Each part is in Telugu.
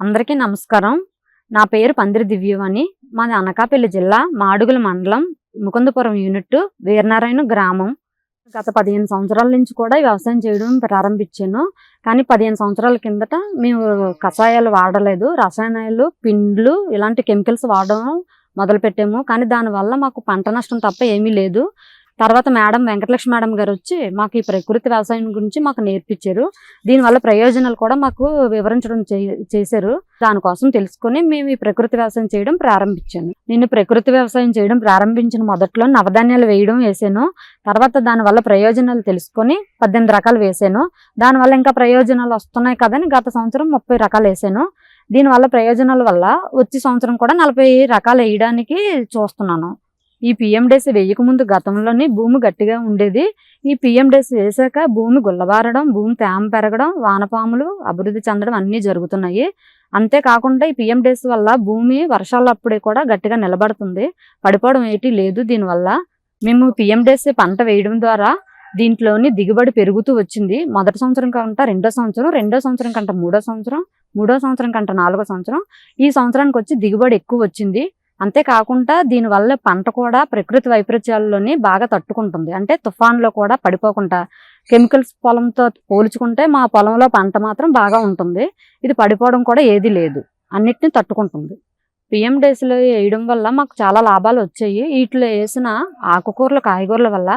అందరికీ నమస్కారం. నా పేరు పందిరి దివ్యవాణి. మాది అనకాపల్లి జిల్లా మాడుగుల మండలం ముకుందపురం యూనిట్ వీరనారాయణ గ్రామం. గత పదిహేను సంవత్సరాల నుంచి కూడా వ్యవసాయం చేయడం ప్రారంభించాను. కానీ పదిహేను సంవత్సరాల కిందట మేము కషాయాలు వాడలేదు. రసాయనాలు పిండ్లు ఇలాంటి కెమికల్స్ వాడడం మొదలుపెట్టాము. కానీ దానివల్ల మాకు పంట నష్టం తప్ప ఏమీ లేదు. తర్వాత మేడం వెంకటలక్ష్మి మేడం గారు వచ్చి మాకు ఈ ప్రకృతి వ్యవసాయం గురించి మాకు నేర్పించారు. దీనివల్ల ప్రయోజనాలు కూడా మాకు వివరించడం చే- చేశారు. దానికోసం తెలుసుకొని మేము ఈ ప్రకృతి వ్యవసాయం చేయడం ప్రారంభించాను. నేను ప్రకృతి వ్యవసాయం చేయడం ప్రారంభించిన మొదట్లో నవధాన్యాలు వేయడం వేసాను. తర్వాత దానివల్ల ప్రయోజనాలు తెలుసుకొని పద్దెనిమిది రకాలు వేసాను. దానివల్ల ఇంకా ప్రయోజనాలు వస్తున్నాయి కదని గత సంవత్సరం ముప్పై రకాలు వేసాను. దీనివల్ల ప్రయోజనాల వల్ల వచ్చే సంవత్సరం కూడా నలభై రకాలు వేయడానికి చూస్తున్నాను. ఈ పిఎం డేస్ గతంలోనే భూమి గట్టిగా ఉండేది. ఈ పిఎం డేస్ వేసాక భూమి గుల్లబారడం భూమి తేమ పెరగడం వానపాములు అభివృద్ధి చెందడం అన్నీ జరుగుతున్నాయి. అంతేకాకుండా ఈ పిఎం డేస్ వల్ల భూమి వర్షాలప్పుడే కూడా గట్టిగా నిలబడుతుంది. పడిపోవడం ఏంటి లేదు దీనివల్ల. మేము పిఎం డేస్ పంట వేయడం ద్వారా దీంట్లోని దిగుబడి పెరుగుతూ వచ్చింది. మొదటి సంవత్సరం కంట రెండో సంవత్సరం రెండో సంవత్సరం కంట మూడో సంవత్సరం మూడో సంవత్సరం కంట నాలుగో సంవత్సరం. ఈ సంవత్సరానికి వచ్చి దిగుబడి ఎక్కువ వచ్చింది. అంతేకాకుండా దీనివల్ల పంట కూడా ప్రకృతి వైపరీత్యాల్లోని బాగా తట్టుకుంటుంది. అంటే తుఫాన్లో కూడా పడిపోకుండా కెమికల్స్ పొలంతో పోల్చుకుంటే మా పొలంలో పంట మాత్రం బాగా ఉంటుంది. ఇది పడిపోవడం కూడా ఏది లేదు. అన్నిటిని తట్టుకుంటుంది. పిఎం డేస్లో వేయడం వల్ల మాకు చాలా లాభాలు వచ్చాయి. వీటిలో వేసిన ఆకుకూరలు కాయగూరల వల్ల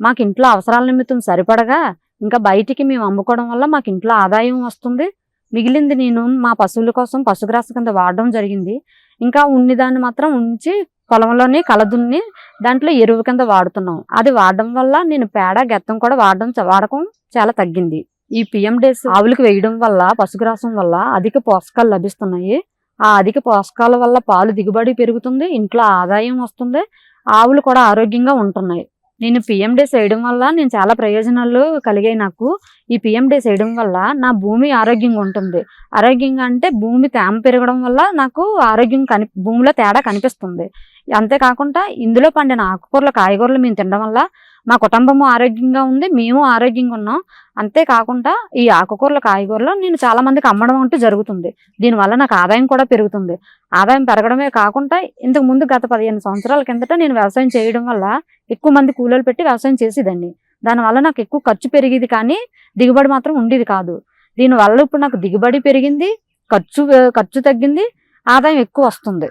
మాకు ఇంట్లో అవసరాల నిమిత్తం సరిపడగా ఇంకా బయటికి మేము అమ్ముకోవడం వల్ల మాకు ఇంట్లో ఆదాయం వస్తుంది. మిగిలింది నేను మా పశువుల కోసం పశుగ్రాస కింద వాడడం జరిగింది. ఇంకా ఉన్నదాన్ని మాత్రం ఉంచి పొలంలోనే కలదున్ని దాంట్లో ఎరువు కింద వాడుతున్నాం. అది వాడడం వల్ల నేను పేడ గెత్తం కూడా వాడడం వాడకం చాలా తగ్గింది. ఈ పిఎం డేస్ ఆవులకు వేయడం వల్ల పశుగ్రాసం వల్ల అధిక పోషకాలు లభిస్తున్నాయి. ఆ అధిక పోషకాల వల్ల పాలు దిగుబడి పెరుగుతుంది ఇంట్లో ఆదాయం వస్తుంది ఆవులు కూడా ఆరోగ్యంగా ఉంటున్నాయి. నేను పిఎం డేస్ వేయడం వల్ల నేను చాలా ప్రయోజనాలు కలిగాయి నాకు. ఈ పిఎం డేస్ వేయడం వల్ల నా భూమి ఆరోగ్యంగా ఉంటుంది. ఆరోగ్యంగా అంటే భూమి తేమ పెరగడం వల్ల నాకు ఆరోగ్యం కని భూమిలో తేడా కనిపిస్తుంది. అంతేకాకుండా ఇందులో పండిన ఆకుకూరలు కాయగూరలు మేము తినడం వల్ల మా కుటుంబము ఆరోగ్యంగా ఉంది మేము ఆరోగ్యంగా ఉన్నాం. అంతేకాకుండా ఈ ఆకుకూరలు కాయగూరలు నేను చాలా మందికి అమ్మడం అంటూ జరుగుతుంది. దీనివల్ల నాకు ఆదాయం కూడా పెరుగుతుంది. ఆదాయం పెరగడమే కాకుండా ఇంతకు ముందు గత పదిహేను సంవత్సరాల కిందట నేను వ్యవసాయం చేయడం వల్ల ఎక్కువ మంది కూలీలు పెట్టి వ్యవసాయం చేసేదాన్ని. దానివల్ల నాకు ఎక్కువ ఖర్చు పెరిగేది కానీ దిగుబడి మాత్రం ఉండేది కాదు. దీనివల్ల ఇప్పుడు నాకు దిగుబడి పెరిగింది ఖర్చు ఖర్చు తగ్గింది ఆదాయం ఎక్కువ వస్తుంది.